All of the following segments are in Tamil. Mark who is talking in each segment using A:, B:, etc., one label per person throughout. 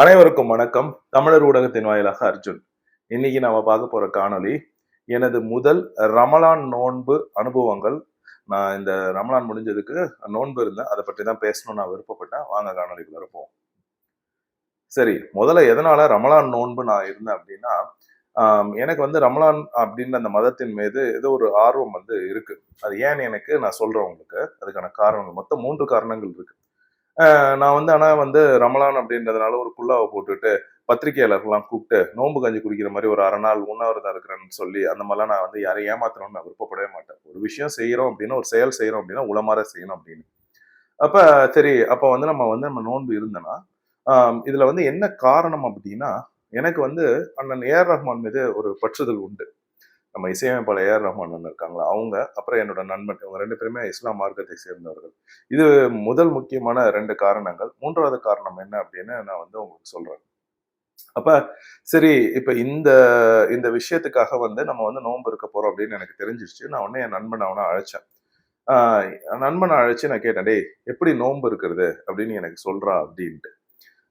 A: அனைவருக்கும் வணக்கம். தமிழர் ஊடகத்தின் வாயிலாக அர்ஜுன். இன்னைக்கு நாம பார்க்க போற காணொளி எனது முதல் ரமலான் நோன்பு அனுபவங்கள். நான் இந்த ரமலான் முடிஞ்சதுக்கு நோன்பு இருந்தேன். அதை பற்றி தான் பேசணும்னு நான் விருப்பப்பட்டேன். வாங்க காணொளிக்குள்ள இருப்போம் சரி முதல்ல எதனால ரமலான் நோன்பு நான் இருந்தேன் அப்படின்னா எனக்கு வந்து ரமலான் அப்படின்ற அந்த மதத்தின் மீது ஏதோ ஒரு ஆர்வம் வந்து இருக்கு. அது ஏன்னு எனக்கு நான் சொல்றேன் உங்களுக்கு. அதுக்கான காரணங்கள் மொத்தம் மூன்று காரணங்கள் இருக்கு. நான் வந்து ஆனால் வந்து ரமலான் அப்படின்றதுனால ஒரு குல்லாவை போட்டுட்டு பத்திரிகையாளர்கள்லாம் கூப்பிட்டு நோன்பு கஞ்சி குடிக்கிற மாதிரி ஒரு அரை நாள் உண்ணாவிரதம் இருக்கிறேன்னு சொல்லி அந்த மாதிரிலாம் நான் வந்து யாரையும் ஏமாத்தணும்னு நான் விருப்பப்படவே மாட்டேன். ஒரு விஷயம் செய்கிறோம் அப்படின்னா ஒரு செயல் செய்கிறோம் அப்படின்னா உளமாற செய்யணும் அப்படின்னு. அப்போ சரி அப்போ வந்து நம்ம வந்து நம்ம நோன்பு இருந்தோன்னா இதில் வந்து என்ன காரணம் அப்படின்னா எனக்கு வந்து அண்ணன் ஏஆர் ரஹ்மான் மீது ஒரு பற்றுதல் உண்டு. நம்ம இசையமைப்பாளர் ஏஆர் ரஹ்மான் அண்ணன் இருக்காங்களா? அவங்க அப்புறம் என்னோட நண்பன். இவங்க ரெண்டு பேருமே இஸ்லாம் மார்க்கத்தை சேர்ந்தவர்கள். இது முதல் முக்கியமான ரெண்டு காரணங்கள். மூன்றாவது காரணம் என்ன அப்படின்னு நான் வந்து உங்களுக்கு சொல்றேன். அப்ப சரி இப்ப இந்த இந்த விஷயத்துக்காக வந்து நம்ம வந்து நோன்பு இருக்க போறோம் அப்படின்னு எனக்கு தெரிஞ்சிருச்சு. நான் உடனே என் நண்பன் அவனை அழைச்சேன். நண்பனை அழைச்சு நான் கேட்டேன் டேய் எப்படி நோன்பு இருக்கிறது? அப்படின்னு எனக்கு சொல்றா அப்படின்ட்டு.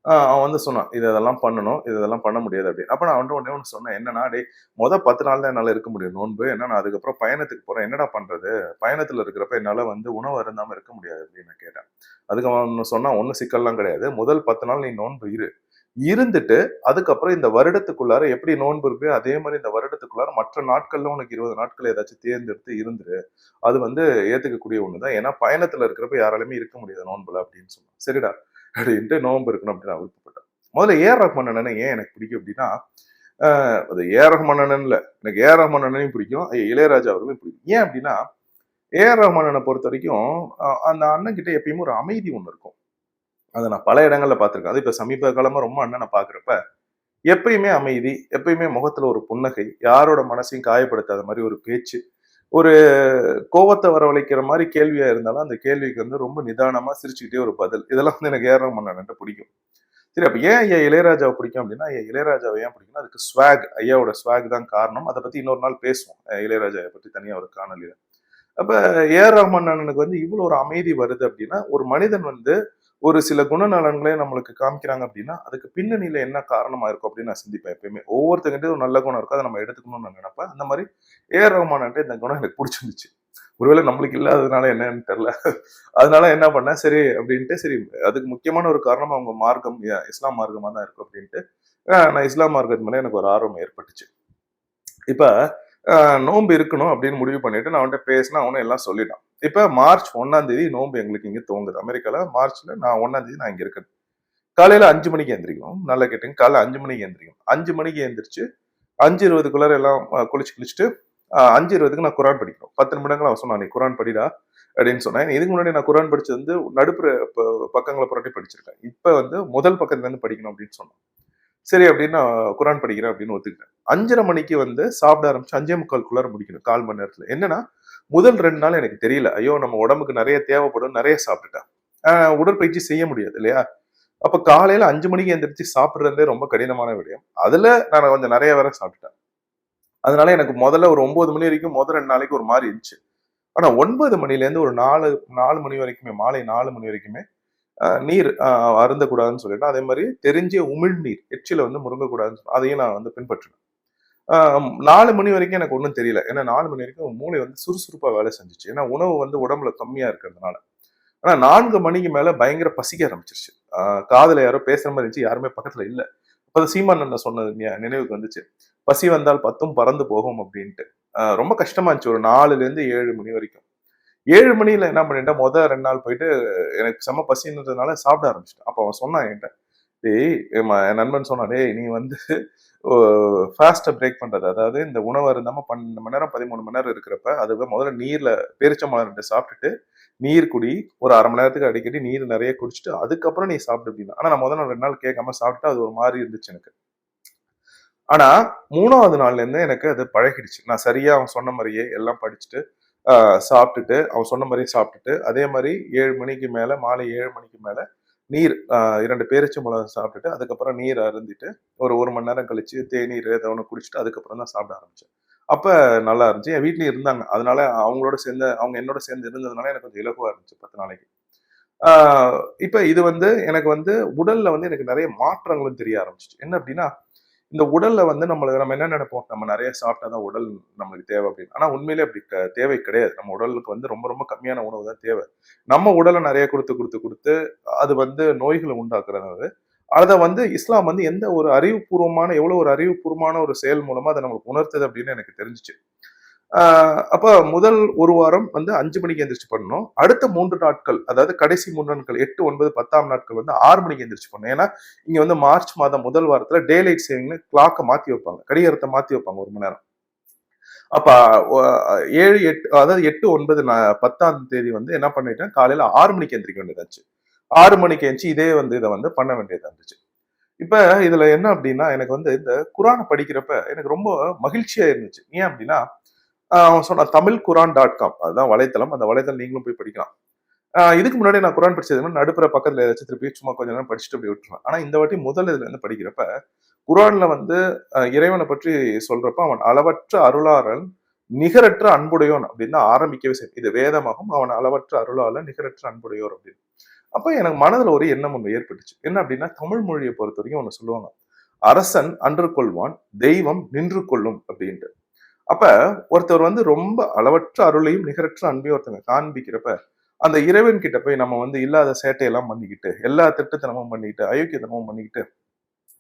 A: அவன் வந்து சொன்னான் இது இதெல்லாம் பண்ணணும் இது இதெல்லாம் பண்ண முடியாது அப்படின்னு. அப்போ நான் வந்து உடனே ஒன்று சொன்னேன் என்னன்னா டே மொதல் பத்து நாள் தான் என்னால் இருக்க முடியும் நோன்பு ஏன்னா நான் அதுக்கப்புறம் பயணத்துக்கு போகிறேன் என்னடா பண்றது? பயணத்துல இருக்கிறப்ப என்னால் வந்து உணவு அருந்தாமல் இருக்க முடியாது அப்படின்னு நான் கேட்டேன். அதுக்கு அவன் சொன்னான் ஒன்றும் சிக்கல்லாம் கிடையாது முதல் பத்து நாள் நீ நோன்பு இரு. இருந்துட்டு அதுக்கப்புறம் இந்த வருடத்துக்குள்ளார எப்படி நோன்பு இருக்கு அதே மாதிரி இந்த வருடத்துக்குள்ளார மற்ற நாட்கள்ல உனக்கு இருபது நாட்கள் ஏதாச்சும் தேர்ந்தெடுத்து இருந்துரு அது வந்து ஏத்துக்கக்கூடிய ஒண்ணுதான். ஏன்னா பயணத்துல இருக்கிறப்ப யாராலுமே இருக்க முடியாது நோன்புல அப்படின்னு சொன்னான். சரிடா அப்படின்ட்டு நோன்பு இருக்கணும் அப்படின்னு நான் விருப்பப்பட்டேன். முதல்ல ஏஆர் ரஹ்மான் அண்ணனை ஏன் எனக்கு பிடிக்கும் அப்படின்னா அது ஏஆர் ரஹ்மான் அண்ணன் எனக்கு ஏஆர் ரஹ்மான் அண்ணனையும் பிடிக்கும் இளையராஜா அவர்களையும் பிடிக்கும். ஏன் அப்படின்னா ஏஆர் ரஹ்மான் அண்ணனை பொறுத்த வரைக்கும் அந்த அண்ணன் கிட்ட எப்பயுமே ஒரு அமைதி ஒன்று இருக்கும். அதை நான் பல இடங்களில் பார்த்துருக்கேன். அது இப்போ சமீப காலமாக ரொம்ப அண்ணனை பார்க்குறப்ப எப்பயுமே அமைதி எப்பயுமே முகத்தில் ஒரு புன்னகை யாரோட மனசையும் காயப்படுத்தாத மாதிரி ஒரு பேச்சு ஒரு கோவத்தை வரவழைக்கிற மாதிரி கேள்வியா இருந்தாலும் அந்த கேள்விக்கு வந்து ரொம்ப நிதானமா சிரிச்சுக்கிட்டே ஒரு பதில். இதெல்லாம் வந்து எனக்கு ஏஆர் ரஹ்மான் பிடிக்கும். சரி அப்ப ஏன் ஐயா இளையராஜாவை பிடிக்கும் அப்படின்னா ஐயா இளையராஜாவை ஏன் பிடிக்கும்னா அதுக்கு ஸ்வாக் ஐயாவோட ஸ்வாக் தான் காரணம். அதை பத்தி இன்னொரு நாள் பேசுவோம். இளையராஜாவை பத்தி தனியா ஒரு காணொலியில அப்ப ஏஆர் ரஹ்மான் அண்ணனுக்கு வந்து இவ்வளவு ஒரு அமைதி வருது அப்படின்னா ஒரு மனிதன் வந்து ஒரு சில குணநலன்களை நம்மளுக்கு காமிக்கிறாங்க அப்படின்னா அதுக்கு பின்னணியில என்ன காரணமா இருக்கும் அப்படின்னு நான் சிந்திப்பேன் எப்பயுமே. ஒவ்வொருத்தங்கிட்ட ஒரு நல்ல குணம் இருக்கும் அதை நம்ம எடுத்துக்கணும்னு நான் நினைப்பேன். அந்த மாதிரி ஏஆர் ரஹ்மான்ட்டு இந்த குணம் எனக்கு பிடிச்சிருந்துச்சு. ஒருவேளை நம்மளுக்கு இல்லாததுனால என்னன்னு தெரியல. அதனால என்ன பண்ணேன் சரி அப்படின்ட்டு சரி அதுக்கு முக்கியமான ஒரு காரணம் அவங்க மார்க்கம் இஸ்லாம் மார்க்கமாக தான் இருக்கும் அப்படின்ட்டு நான் இஸ்லாம் மார்க்கத்து மேலே எனக்கு ஒரு ஆர்வம் ஏற்பட்டுச்சு. இப்போ நோன்பு இருக்கணும் அப்படின்னு முடிவு பண்ணிட்டு நான் அவன்கிட்ட பேசினா அவனும் எல்லாம் சொல்லிட்டான். இப்போ மார்ச் ஒன்னாம் தேதி நோன்பு எங்களுக்கு இங்கே தோங்குது அமெரிக்காவில் மார்ச்ல நான் ஒன்னாம் தேதி நான் இங்க இருக்கேன். காலையில அஞ்சு மணிக்கு எந்திரிக்கணும். நல்லா கேட்டுங்க. காலைல அஞ்சு மணிக்கு எந்திரிக்கணும். அஞ்சு மணிக்கு எந்திரிச்சு அஞ்சு இருபதுக்குள்ளார எல்லாம் குளிச்சு குளிச்சுட்டு அஞ்சு இருபதுக்கு நான் குரான் படிக்கணும். பத்து நிமிடங்கள் அவன் சொன்னான் நீ குரான் படிடா அப்படின்னு சொன்னேன். இதுக்கு முன்னாடி நான் குரான் படிச்சது வந்து நடுப்புற பக்கங்களை புரட்டி படிச்சிருக்கேன். இப்போ வந்து முதல் பக்கத்துலேருந்து படிக்கணும் அப்படின்னு சொன்னான். சரி அப்படின்னு நான் குரான் படிக்கிறேன் அப்படின்னு ஒத்துக்கிட்டேன். அஞ்சரை மணிக்கு வந்து சாப்பிட ஆரம்பிச்சு அஞ்சே முக்கால்குள்ளார முடிக்கணும். கால் மணி நேரத்தில். என்னன்னா முதல் ரெண்டு நாள் எனக்கு தெரியல. ஐயோ நம்ம உடம்புக்கு நிறைய தேவைப்படும் நிறைய சாப்பிட்டுட்டேன் ஆஹ் உடற்பயிற்சி செய்ய முடியாது இல்லையா? அப்ப காலையில அஞ்சு மணிக்கு எந்திரிச்சு சாப்பிட்றதே ரொம்ப கடினமான விடயம். அதுல நான் கொஞ்சம் நிறைய வேற சாப்பிட்டுட்டேன். அதனால எனக்கு முதல்ல ஒரு ஒன்பது மணி வரைக்கும் முதல் ரெண்டு நாளைக்கு ஒரு மாதிரி இருந்துச்சு. ஆனா ஒன்பது மணில இருந்து ஒரு நாலு நாலு மணி வரைக்குமே மாலை நாலு மணி வரைக்குமே நீர் ஆஹ் அருந்தக்கூடாதுன்னு சொல்லிட்டு அதே மாதிரி தெரிஞ்ச உமிழ்நீர் எச்சில வந்து முருங்கக்கூடாதுன்னு சொல்லி அதையும் நான் வந்து பின்பற்றினேன் நாலு மணி வரைக்கும் எனக்கு ஒன்றும் தெரியல. ஏன்னா நாலு மணி வரைக்கும் மூளை வந்து சுறுசுறுப்பாக வேலை செஞ்சுச்சு. ஏன்னா உணவு வந்து உடம்புல கம்மியாக இருக்கிறதுனால. ஆனால் நான்கு மணிக்கு மேலே பயங்கர பசிக்க ஆரம்பிச்சிருச்சு. காதில் யாரோ பேசுற மாதிரி இருந்துச்சு. யாருமே பக்கத்துல இல்ல. அது சீமான் அண்ணன் சொன்னது நினைவுக்கு வந்துச்சு. பசி வந்தால் பத்தும் பறந்து போகும் அப்படின்ட்டு. ரொம்ப கஷ்டமா இருந்துச்சு. ஒரு நாலுலேருந்து ஏழு மணி வரைக்கும். ஏழு மணியில என்ன பண்ணிட்டேன்? முதல் ரெண்டு நாள் போயிட்டு எனக்கு செம்ம பசின்றதுனால சாப்பிட ஆரம்பிச்சிட்டேன். அப்போ அவன் சொன்னான் என்கிட்ட டேய் என் நண்பன் சொன்னான் டேய் நீ வந்து ஃபாஸ்ட்டை பிரேக் பண்ணுறது அதாவது இந்த உணவு இருந்தாமல் பன்னெண்டு மணி நேரம் பதிமூணு மணி நேரம் இருக்கிறப்ப அதுவே முதல்ல நீரில் பேரிச்சம்பழம் ரெண்டு சாப்பிட்டுட்டு நீர் குடி ஒரு அரை மணி நேரத்துக்கு அடிக்கடி நீர் நிறைய குடிச்சிட்டு அதுக்கப்புறம் நீ சாப்பிட்டு அப்படின்னா. ஆனால் நான் முதல்ல ரெண்டு நாள் கேட்காம சாப்பிட்டு அது ஒரு மாதிரி இருந்துச்சு எனக்கு. ஆனால் மூணாவது நாள்லேருந்து எனக்கு அது பழகிடுச்சு. நான் சரியாக அவன் சொன்ன மாதிரியே எல்லாம் படிச்சுட்டு சாப்பிட்டுட்டு அவன் சொன்ன மாதிரியே சாப்பிட்டுட்டு அதே மாதிரி ஏழு மணிக்கு மேலே மாலை ஏழு மணிக்கு மேலே நீர் இரண்டு இரண்டு பேரிச்சம்பழம் சாப்பிட்டுட்டு அதுக்கப்புறம் நீர் அருந்திட்டு ஒரு ஒரு மணி நேரம் கழிச்சு தேநீர் ஏதோ ஒன்று குடிச்சிட்டு அதுக்கப்புறம் தான் சாப்பிட ஆரம்பிச்சேன். அப்போ நல்லா இருந்துச்சு. என் வீட்லேயும் இருந்தாங்க. அதனால அவங்களோட சேர்ந்து அவங்க என்னோட சேர்ந்து இருந்ததுனால எனக்கு கொஞ்சம் இலகுவாக இருந்துச்சு பத்து நாளைக்கு. இப்போ இது வந்து எனக்கு வந்து உடலில் வந்து எனக்கு நிறைய மாற்றங்களும் தெரிய ஆரம்பிச்சிச்சு. என்ன அப்படின்னா இந்த உடல்ல வந்து நம்மளுக்கு நம்ம என்ன நினைப்போம்? நம்ம நிறைய சாப்பிட்டாதான் உடல் நம்மளுக்கு தேவை அப்படின்னு. ஆனா உண்மையிலே அப்படி தேவை கிடையாது. நம்ம உடலுக்கு வந்து ரொம்ப ரொம்ப கம்மியான உணவு தான் தேவை. நம்ம உடலை நிறைய கொடுத்து கொடுத்து கொடுத்து அது வந்து நோய்களை உண்டாக்குறது அதை. வந்து இஸ்லாம் வந்து எந்த ஒரு அறிவுபூர்வமான எவ்வளவு ஒரு அறிவுபூர்வமான ஒரு செயல் மூலமா அதை நம்மளுக்கு உணர்த்துது அப்படின்னு எனக்கு தெரிஞ்சுச்சு. அப்ப முதல் ஒரு வாரம் வந்து அஞ்சு மணிக்கு எந்திரிச்சு பண்ணணும். அடுத்த மூன்று நாட்கள் அதாவது கடைசி மூன்று நாட்கள் எட்டு ஒன்பது பத்தாம் நாட்கள் வந்து ஆறு மணிக்கு எந்திரிச்சு பண்ணணும். ஏன்னா இங்க வந்து மார்ச் மாதம் முதல் வாரத்துல டே லைட் சேவிங்னு கிளாக்கை மாற்றி வைப்பாங்க. கடிகாரத்தை மாத்தி வைப்பாங்க ஒரு மணி நேரம். அப்ப ஏழு எட்டு அதாவது எட்டு ஒன்பது பத்தாம் தேதி வந்து என்ன பண்ணிட்டேன்? காலையில ஆறு மணிக்கு எந்திரிக்க வேண்டியதாச்சு ஆறு மணிக்கு எந்திரிச்சு இதே வந்து இதை வந்து பண்ண வேண்டியதாக இருந்துச்சு. இப்போ இதுல என்ன அப்படின்னா எனக்கு வந்து இந்த குரானை படிக்கிறப்ப எனக்கு ரொம்ப மகிழ்ச்சியா இருந்துச்சு. ஏன் அப்படின்னா சொன்ன தமிழ் குரான் டாட் காம் அதுதான் வலைத்தளம். அந்த வலைத்தளம் நீங்களும் போய் படிக்கலாம். ஆஹ் இதுக்கு முன்னாடி நான் குரான் படிச்சது நடுப்புற பக்கத்துல ஏதாச்சும் திருப்பி சும்மா கொஞ்ச நேரம் படிச்சுட்டு போய் விட்டுருவேன். ஆனா இந்த வாட்டி முதல் இதுல இருந்து படிக்கிறப்ப குரான்ல வந்து ஆஹ் இறைவனை பற்றி சொல்றப்ப அவன் அளவற்ற அருளாளன் நிகரற்ற அன்புடையோன் அப்படின்னு தான் ஆரம்பிக்கவே செய்யும். இது வேதமாகும் அவன் அளவற்ற அருளாளன் நிகரற்ற அன்புடையோர் அப்படின்னு. அப்ப எனக்கு மனதுல ஒரு எண்ணம் ஒன்று ஏற்பட்டுச்சு. என்ன அப்படின்னா தமிழ் மொழியை பொறுத்த வரைக்கும் ஒன்று சொல்லுவாங்க. அரசன் அன்று கொள்வான் தெய்வம் நின்று கொள்ளும் அப்படின்ட்டு. அப்ப ஒருத்தர் வந்து ரொம்ப அளவற்ற அருளையும் நிகரற்ற அன்பையும் ஒருத்தங்க காண்பிக்கிறப்ப அந்த இறைவன் கிட்ட போய் நம்ம வந்து இல்லாத சேட்டையெல்லாம் பண்ணிக்கிட்டு எல்லா திட்டத்தனமும் பண்ணிக்கிட்டு அயோக்கியத்தனமும் பண்ணிக்கிட்டு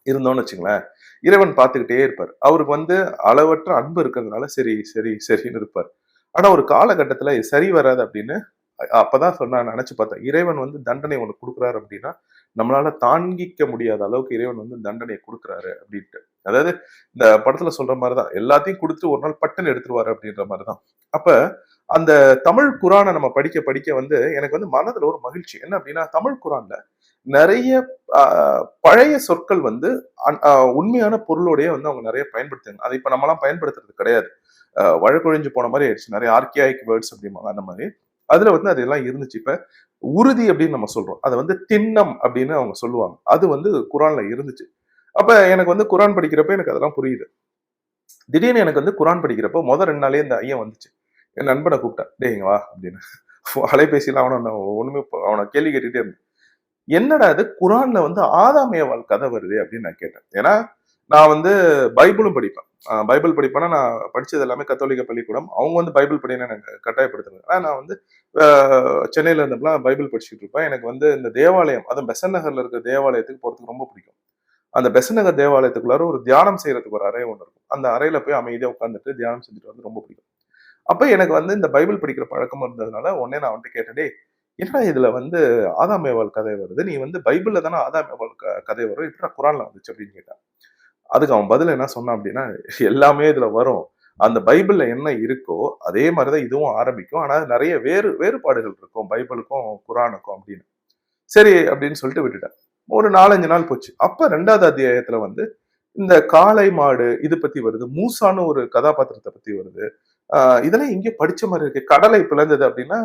A: இருந்தோம்னு வச்சுங்களேன் இறைவன் பார்த்துக்கிட்டே இருப்பார். அவருக்கு வந்து அளவற்ற அன்பு இருக்கிறதுனால சரி சரி சரின்னு இருப்பார். ஆனா ஒரு காலகட்டத்துல சரி வராது அப்படின்னு அப்பதான் சொன்ன நினைச்சு பார்த்தேன். இறைவன் வந்து தண்டனை ஒன்று கொடுக்குறாரு அப்படின்னா நம்மளால தாங்கிக்க முடியாத அளவுக்கு இறைவன் வந்து தண்டனையை கொடுக்குறாரு அப்படின்ட்டு. அதாவது இந்த படத்துல சொல்ற மாதிரிதான். எல்லாத்தையும் கொடுத்து ஒரு நாள் பட்டன் எடுத்துருவாரு அப்படின்ற மாதிரிதான். அப்ப அந்த தமிழ் குரானை நம்ம படிக்க படிக்க வந்து எனக்கு வந்து மனதுல ஒரு மகிழ்ச்சி. என்ன அப்படின்னா தமிழ் குரான்ல நிறைய பழைய சொற்கள் வந்து அன்- உண்மையான பொருளோடய வந்து அவங்க நிறைய பயன்படுத்துங்க அதை இப்ப நம்மலாம் பயன்படுத்துறது கிடையாது. வழக்கொழிஞ்சு போன மாதிரி ஆயிடுச்சு. நிறைய ஆர்கியாயிக் வேர்ட்ஸ் அப்படிம்பாங்க அந்த மாதிரி. அதுல வந்து அதெல்லாம் இருந்துச்சு. இப்ப உறுதி அப்படின்னு நம்ம சொல்றோம். அதை வந்து திண்ணம் அப்படின்னு அவங்க சொல்லுவாங்க. அது வந்து குரான்ல இருந்துச்சு. அப்ப எனக்கு வந்து குரான் படிக்கிறப்ப எனக்கு அதெல்லாம் புரியுது. திடீர்னு எனக்கு வந்து குரான் படிக்கிறப்போ முதல் ரெண்டு நாளே இந்த ஐயன் வந்துச்சு. என் நண்பனை கூப்பிட்டேன் டேய் இங்க வா அப்படின்னு. அலைபேசியில் அவனை நான் ஒண்ணுமே அவனை கேள்வி கேட்டுட்டே இருந்தேன். என்னடா இது? குரான்ல வந்து ஆதாமேவால் கதை வருது அப்படின்னு நான் கேட்டேன். ஏன்னா நான் வந்து பைபிளும் படிப்பேன். பைபிள் படிப்பேன்னா நான் படிச்சது எல்லாமே கத்தோலிக்க பள்ளிக்கூடம். அவங்க வந்து பைபிள் படின்னு எனக்கு கட்டாயப்படுத்துறது ஆனால் நான் வந்து சென்னையில இருந்தப்பலாம் பைபிள் படிச்சுட்டு இருப்பேன். எனக்கு வந்து இந்த தேவாலயம் அதுவும் பெசன் நகர்ல இருக்க தேவாலயத்துக்கு போறதுக்கு ரொம்ப பிடிக்கும். அந்த பெசநகர் தேவாலயத்துக்குள்ளார ஒரு தியானம் செய்யறதுக்கு ஒரு அறை ஒன்று இருக்கும். அந்த அறையில போய் அமைதியாக உட்காந்துட்டு தியானம் செஞ்சுட்டு வந்து ரொம்ப பிடிக்கும். அப்போ எனக்கு வந்து இந்த பைபிள் படிக்கிற பழக்கம் இருந்ததுனால உடனே நான் வந்துட்டு கேட்டேன் என்னடா இதுல வந்து ஆதாமேவால் கதை வருது? நீ வந்து பைபிள்ல தானே ஆதாமேவால் க- கதை வரும்? இப்படி குரான்ல வந்துச்சு? அப்படின்னு கேட்டான். அதுக்கு அவன் பதில் என்ன சொன்னான் அப்படின்னா எல்லாமே இதுல வரும். அந்த பைபிள்ல என்ன இருக்கோ அதே மாதிரிதான் இதுவும் ஆரம்பிக்கும். ஆனா நிறைய வேறு வேறுபாடுகள் இருக்கும். பைபிளுக்கும் குரானுக்கும் அப்படின்னு. சரி அப்படின்னு சொல்லிட்டு விட்டுட்டேன். ஒரு நாலஞ்சு நாள் போச்சு. அப்ப ரெண்டாவது அத்தியாயத்துல வந்து இந்த காளை மாடு இது பத்தி வருது மூசான்னு ஒரு கதாபாத்திரத்தை பத்தி வருது. ஆஹ் இதெல்லாம் எங்கேயோ படிச்ச மாதிரி இருக்கு. கடலை பிளந்தது அப்படின்னா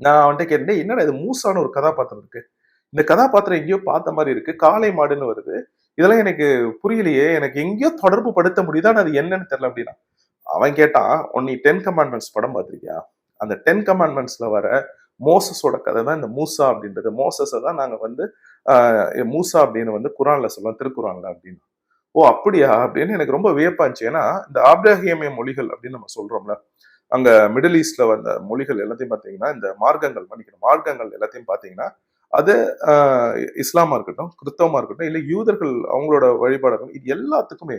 A: நான் அவன்கிட்ட கேட்டேன் என்னடா இது மூசான்னு ஒரு கதாபாத்திரம் இருக்கு? இந்த கதாபாத்திரம் எங்கேயோ பார்த்த மாதிரி இருக்கு. காளை மாடுன்னு வருது. இதெல்லாம் எனக்கு புரியலையே. எனக்கு எங்கேயோ தொடர்பு படுத்த முடியுதா? அது என்னன்னு தெரியல அப்படின்னா. அவன் கேட்டான் உன் நீ டென் கமாண்ட்மெண்ட்ஸ் படம் பார்த்துருக்கியா? அந்த டென் கமாண்ட்மெண்ட்ஸ்ல வர மோசஸோட கதை தான் இந்த மூசா அப்படின்றது. மோசஸை தான் நாங்கள் வந்து மூசா அப்படின்னு வந்து குரான்ல சொல்லலாம் திருக்குறான்ல அப்படின்னு. ஓ அப்படியா? அப்படின்னு எனக்கு ரொம்ப வியப்பா இருந்துச்சு. ஏன்னா இந்த ஆப்ரஹியமிய மொழிகள் அப்படின்னு நம்ம சொல்றோம்ல அங்க மிடில் ஈஸ்ட்ல வந்த மொழிகள் எல்லாத்தையும் பார்த்தீங்கன்னா இந்த மார்க்கங்கள் மன்னிக்கணும் மார்க்கங்கள் எல்லாத்தையும் பார்த்தீங்கன்னா அது இஸ்லாமா இருக்கட்டும் கிறிஸ்தவமா இருக்கட்டும் இல்லை யூதர்கள் அவங்களோட வழிபாடுகள் இது எல்லாத்துக்குமே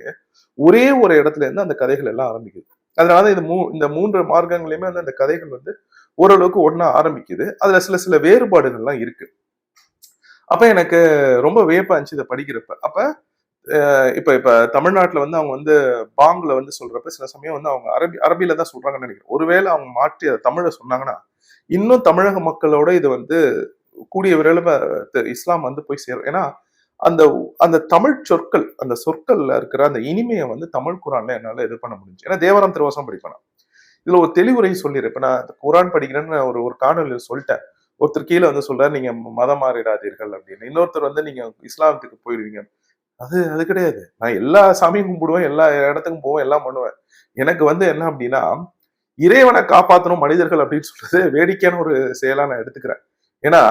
A: ஒரே ஒரு இடத்துல இருந்து அந்த கதைகள் எல்லாம் ஆரம்பிக்குது. அதனால இது மூ இந்த மூன்று மார்க்கங்களையுமே வந்து அந்த கதைகள் வந்து ஓரளவுக்கு ஒன்னா ஆரம்பிக்குது. அதுல சில சில வேறுபாடுகள்லாம் இருக்கு. அப்போ எனக்கு ரொம்ப வியப்பா இருந்துச்சு இதை படிக்கிறப்ப. அப்போ இப்போ இப்போ தமிழ்நாட்டில் வந்து அவங்க வந்து பாங்கில் வந்து சொல்கிறப்ப சில சமயம் வந்து அவங்க அரபி அரபியில தான் சொல்கிறாங்கன்னு நினைக்கிறேன். ஒருவேளை அவங்க மாற்றி அதை தமிழை சொன்னாங்கன்னா இன்னும் தமிழக மக்களோட இது வந்து கூடிய விரைவில் இஸ்லாம் வந்து போய் சேரும். ஏன்னா அந்த அந்த தமிழ் சொற்கள் அந்த சொற்கள்ல இருக்கிற அந்த இனிமையை வந்து தமிழ் குரான்ல என்னால் இது பண்ண முடிஞ்சு. ஏன்னா தேவரம் திருவாசம் படிப்பேன் நான். இதுல ஒரு தெளிவுரை சொல்லிடுறேன் நான் குரான் படிக்கிறேன்னு ஒரு ஒரு காணொலியில் சொல்லிட்டேன். ஒருத்தர் கீழே வந்து சொல்றாரு நீங்க மதம் மாறிடாதீர்கள் அப்படின்னு. இன்னொருத்தர் வந்து நீங்க இஸ்லாமத்துக்கு போயிடுவீங்க அது அது கிடையாது. நான் எல்லா சாமியும் கும்பிடுவேன் எல்லா இடத்துக்கும் போவேன் எல்லாம் பண்ணுவேன். எனக்கு வந்து என்ன அப்படின்னா இறைவனை காப்பாற்றணும் மனிதர்கள் அப்படின்னு சொல்றது வேடிக்கையான ஒரு செயலா நான் எடுத்துக்கிறேன். ஏன்னா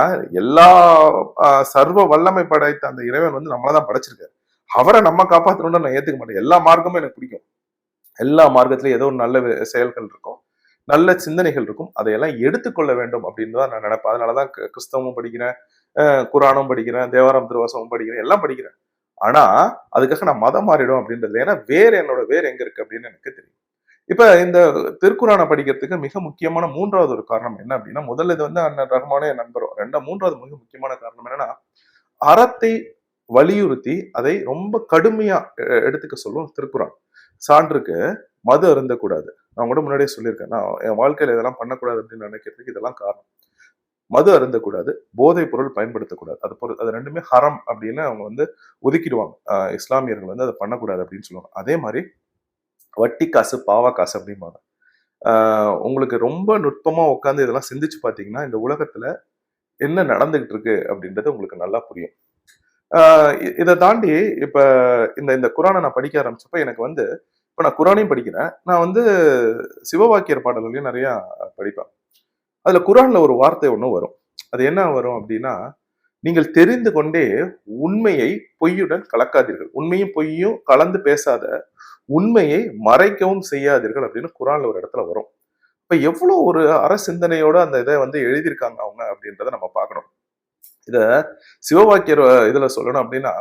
A: எல்லா சர்வ வல்லமை படைத்த அந்த இறைவன் வந்து நம்மளை தான் படைச்சிருக்காரு. அவரை நம்ம காப்பாற்றணும்னு நான் ஏத்துக்க மாட்டேன். எல்லா மார்க்கமும் எனக்கு பிடிக்கும். எல்லா மார்க்கத்திலயும் ஏதோ ஒரு நல்ல செயல்கள் இருக்கும். நல்ல சிந்தனைகள் இருக்கும். அதையெல்லாம் எடுத்துக்கொள்ள வேண்டும் அப்படின்னு தான் நான் நினைப்பேன். அதனாலதான் கி- கிறிஸ்தவமும் படிக்கிறேன் குரானும் படிக்கிறேன் தேவாரம் திருவாசமும் படிக்கிறேன் எல்லாம் படிக்கிறேன். ஆனா அதுக்காக நான் மதம் மாறிடும் அப்படின்றது ஏன்னா வேற என்னோட வேர் எங்க இருக்கு அப்படின்னு எனக்கு தெரியும். இப்ப இந்த திருக்குறானை படிக்கிறதுக்கு மிக முக்கியமான மூன்றாவது ஒரு காரணம் என்ன அப்படின்னா முதல்ல இது வந்து அண்ணன் ரஹ்மானே நண்பரும். ரெண்டா மூன்றாவது மிக முக்கியமான காரணம் என்னன்னா அறத்தை வலியுறுத்தி அதை ரொம்ப கடுமையா எடுத்துக்க சொல்லும் திருக்குறான். சான்றுக்கு மது அருந்தக்கூடாது. நான் கூட முன்னாடியே சொல்லியிருக்கேன். நான் என் வாழ்க்கையில் இதெல்லாம் பண்ணக்கூடாது அப்படின்னு நினைக்கிறதுக்கு இதெல்லாம் காரணம். மது அருந்தக்கூடாது போதைப் பொருள் பயன்படுத்தக்கூடாது. அது பொருள் அது ரெண்டுமே ஹரம் அப்படின்னு அவங்க வந்து ஒதுக்கிடுவாங்க. இஸ்லாமியர்கள் வந்து அதை பண்ணக்கூடாது அப்படின்னு சொல்லுவாங்க. அதே மாதிரி வட்டி காசு பாவா காசு அப்படிம்பாங்க. உங்களுக்கு ரொம்ப நுட்பமாக உட்காந்து இதெல்லாம் சிந்திச்சு பார்த்தீங்கன்னா இந்த உலகத்தில் என்ன நடந்துகிட்டு இருக்கு அப்படின்றது உங்களுக்கு நல்லா புரியும். இதை தாண்டி இப்போ இந்த இந்த குரானை நான் படிக்க ஆரம்பிச்சப்ப எனக்கு வந்து இப்போ நான் குரானையும் படிக்கிறேன். நான் வந்து சிவவாக்கியர் பாடல்களையும் நிறையா படிப்பேன். அதில் குரானில் ஒரு வார்த்தை ஒன்று வரும். அது என்ன வரும் அப்படின்னா நீங்கள் தெரிந்து கொண்டே உண்மையை பொய்யுடன் கலக்காதீர்கள். உண்மையும் பொய்யும் கலந்து பேசாத உண்மையை மறைக்கவும் செய்யாதீர்கள் அப்படின்னு குரான்ல ஒரு இடத்துல வரும். இப்போ எவ்வளோ ஒரு அற சிந்தனையோட அந்த இதை வந்து எழுதியிருக்காங்க அவங்க அப்படின்றத நம்ம பார்க்கணும். இதை சிவவாக்கியர் இதில் சொல்லணும் அப்படின்னா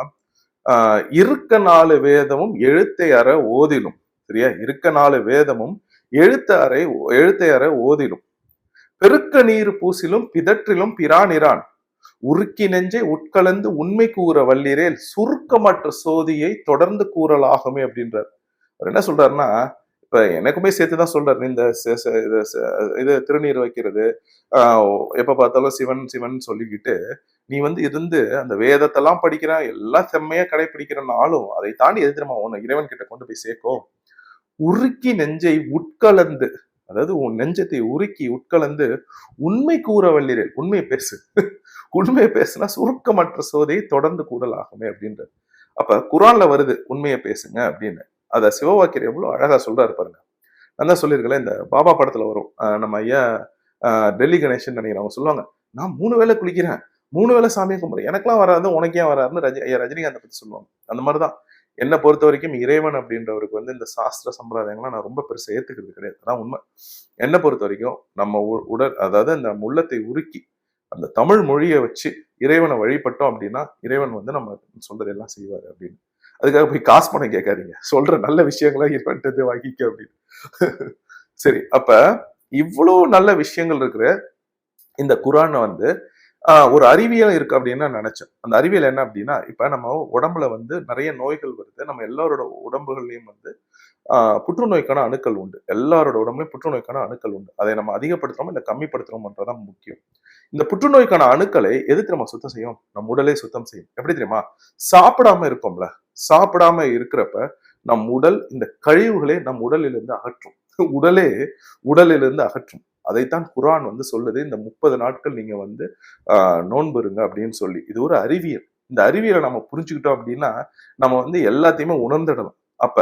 A: இருக்க நாலு வேதமும் எழுத்தை அற ஓதிலும் சரியா? இருக்க நாலு வேதமும் எழுத்தாரை எழுத்தையரை ஓதிடும். ஓதிலும் பெருக்க நீர் பூசிலும் பிதற்றிலும் பிரானிரான். உருக்கி நெஞ்சை உட்கலந்து உண்மை கூற வல்லிரேல் சுருக்கமற்ற சோதியை தொடர்ந்து கூறலாகுமே அப்படின்றார். அவர் என்ன சொல்றாருன்னா இப்ப எனக்குமே சேர்த்து தான் சொல்றாரு இந்த இது இது திருநீர் வைக்கிறது ஆஹ் எப்ப பார்த்தாலும் சிவன் சிவன் சொல்லிக்கிட்டு நீ வந்து இருந்து அந்த வேதத்தெல்லாம் படிக்கிற எல்லாம் செம்மையா கடைபிடிக்கிறனாலும் அதை தாண்டி எது தெரியுமா உன்னை இறைவன் கிட்ட கொண்டு போய் சேர்க்கும். உருக்கி நெஞ்சை உட்கலந்து அதாவது உன் நெஞ்சத்தை உருக்கி உட்கலந்து உண்மை கூற வல்லிரேல் உண்மையை பேசு. உண்மையை பேசுனா சுருக்கமற்ற சோதையை தொடர்ந்து கூடலாகுமே அப்படின்றது அப்ப குரான்ல வருது உண்மையை பேசுங்க அப்படின்னு. அதை சிவவாக்கியர் எவ்வளவு அழகா சொல்றாரு பாருங்க. நான் தான் சொல்லியிருக்கல இந்த பாபா படத்துல வரும். நம்ம ஐயா டெல்லி கணேசன் நினைக்கிறேன் அவங்க சொல்லுவாங்க நான் மூணு வேளை குளிக்கிறேன் மூணு வேளை சாமியை கும்பிடுறேன் எனக்கெல்லாம் வராது உனக்கே வராதுன்னு ரஜி ஐயா ரஜினிகாந்தை பத்தி சொல்லுவாங்க. அந்த மாதிரிதான். என்னை பொறுத்த வரைக்கும் இறைவன் அப்படின்றவருக்கு வந்து இந்த சாஸ்திர சம்பிரதாயங்கள்லாம் நான் ரொம்ப பெருசாக ஏற்றுக்கிறது கிடையாது. அதான் உண்மை. என்னை பொறுத்த வரைக்கும் நம்ம உ- உடல் அதாவது அந்த உள்ளத்தை உருக்கி அந்த தமிழ் மொழியை வச்சு இறைவனை வழிபட்டோம் அப்படின்னா இறைவன் வந்து நம்ம சொல்றதெல்லாம் செய்வாரு அப்படின்னு. அதுக்காக போய் காசு பணம் கேட்காதீங்க. சொல்ற நல்ல விஷயங்களா இறைவன்ட்டு வாங்கிக்க அப்படின்னு. சரி அப்ப இவ்வளவு நல்ல விஷயங்கள் இருக்கிற இந்த குரானை வந்து ஒரு அறிவியல் இருக்கு அப்படின்னு நான் நினைச்சேன். அந்த அறிவியல் என்ன அப்படின்னா இப்ப நம்ம உடம்புல வந்து நிறைய நோய்கள் வருது. நம்ம எல்லாரோட உடம்புகள்லயும் வந்து புற்றுநோய்க்கான அணுக்கள் உண்டு. எல்லாரோட உடம்புலையும் புற்றுநோய்க்கான அணுக்கள் உண்டு. அதை நம்ம அதிகப்படுத்துறோம் இல்ல கம்மிப்படுத்துறோம்ன்றதான் முக்கியம். இந்த புற்றுநோய்க்கான அணுக்களை எதுக்கு நம்ம சுத்தம் செய்யும் நம்ம உடலே சுத்தம் செய்யும் எப்படி தெரியுமா? சாப்பிடாம இருப்போம்ல சாப்பிடாம இருக்கிறப்ப நம் உடல் இந்த கழிவுகளை நம் உடலிலிருந்து அகற்றும். உடலே உடலிலிருந்து அகற்றும். அதைத்தான் குரான் வந்து சொல்லுது. இந்த முப்பது நாட்கள் நீங்க வந்து ஆஹ், அப்படின்னு சொல்லி. இது ஒரு அறிவியல். இந்த அறிவியலை நம்ம புரிஞ்சுக்கிட்டோம் அப்படின்னா நம்ம வந்து எல்லாத்தையுமே உணர்ந்துடலாம். அப்ப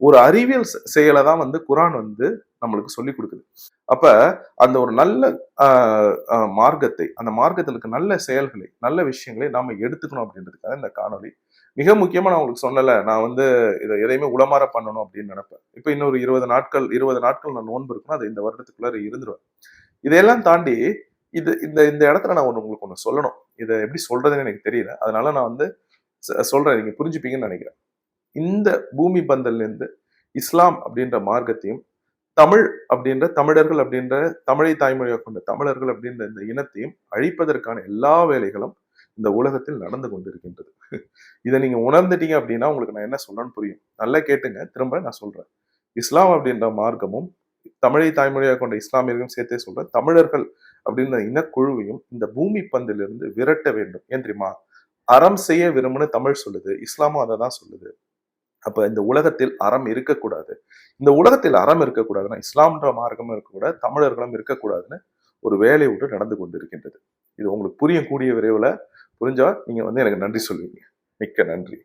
A: ஒரு அறிவியல் செயலை தான் வந்து குரான் வந்து நம்மளுக்கு சொல்லி கொடுக்குது. அப்ப அந்த ஒரு நல்ல மார்க்கத்தை அந்த மார்க்கத்தில் இருக்க நல்ல செயல்களை நல்ல விஷயங்களை நாம எடுத்துக்கணும் அப்படின்றதுக்காக இந்த காணொலி மிக முக்கியமாக நான் உங்களுக்கு சொன்னலை நான் வந்து இதை எதையுமே உளமாற பண்ணணும் அப்படின்னு நினைப்பேன். இப்போ இன்னொரு இருபது நாட்கள் இருபது நாட்கள் நான் நோன்பு இருக்குன்னா அது இந்த வருடத்துக்குள்ளார இருந்துருவேன். இதையெல்லாம் தாண்டி இது இந்த இந்த இடத்துல நான் ஒன்று உங்களுக்கு ஒன்று சொல்லணும். இதை எப்படி சொல்றதுன்னு எனக்கு தெரியல. அதனால நான் வந்து சொல்கிறேன் நீங்கள் புரிஞ்சுப்பீங்கன்னு நினைக்கிறேன். இந்த பூமி பந்தல்ல இருந்து இஸ்லாம் அப்படின்ற மார்க்கத்தையும் தமிழ் அப்படின்ற தமிழர்கள் அப்படின்ற தமிழை தாய்மொழியாக கொண்ட தமிழர்கள் அப்படின்ற இந்த இனத்தையும் அழிப்பதற்கான எல்லா வேலைகளும் இந்த உலகத்தில் நடந்து கொண்டிருக்கின்றது. இதை நீங்க உணர்ந்துட்டீங்க அப்படின்னா உங்களுக்கு நான் என்ன சொல்றேன்னு புரியும். நல்லா கேட்டுங்க. திரும்ப நான் சொல்றேன். இஸ்லாம் அப்படின்ற மார்க்கமும் தமிழை தாய்மொழியாக கொண்ட இஸ்லாமியர்களும் சேர்த்தே சொல்றேன். தமிழர்கள் அப்படின்ற இனக்குழுவையும் இந்த பூமி பந்திலிருந்து விரட்ட வேண்டும். ஏன் தெரியுமா? அறம் செய்ய விரும்புன்னு தமிழ் சொல்லுது. இஸ்லாமும் அதை தான் சொல்லுது. அப்ப இந்த உலகத்தில் அறம் இருக்கக்கூடாது. இந்த உலகத்தில் அறம் இருக்கக்கூடாதுன்னா இஸ்லாம்ன்ற மார்க்கமும் இருக்கக்கூடாது தமிழர்களும் இருக்கக்கூடாதுன்னு ஒரு வேலை நடந்து கொண்டிருக்கின்றது. இது உங்களுக்கு புரியக்கூடிய விரைவில் புரிஞ்சா நீங்கள் வந்து எனக்கு நன்றி சொல்லுவீங்க. மிக்க நன்றி.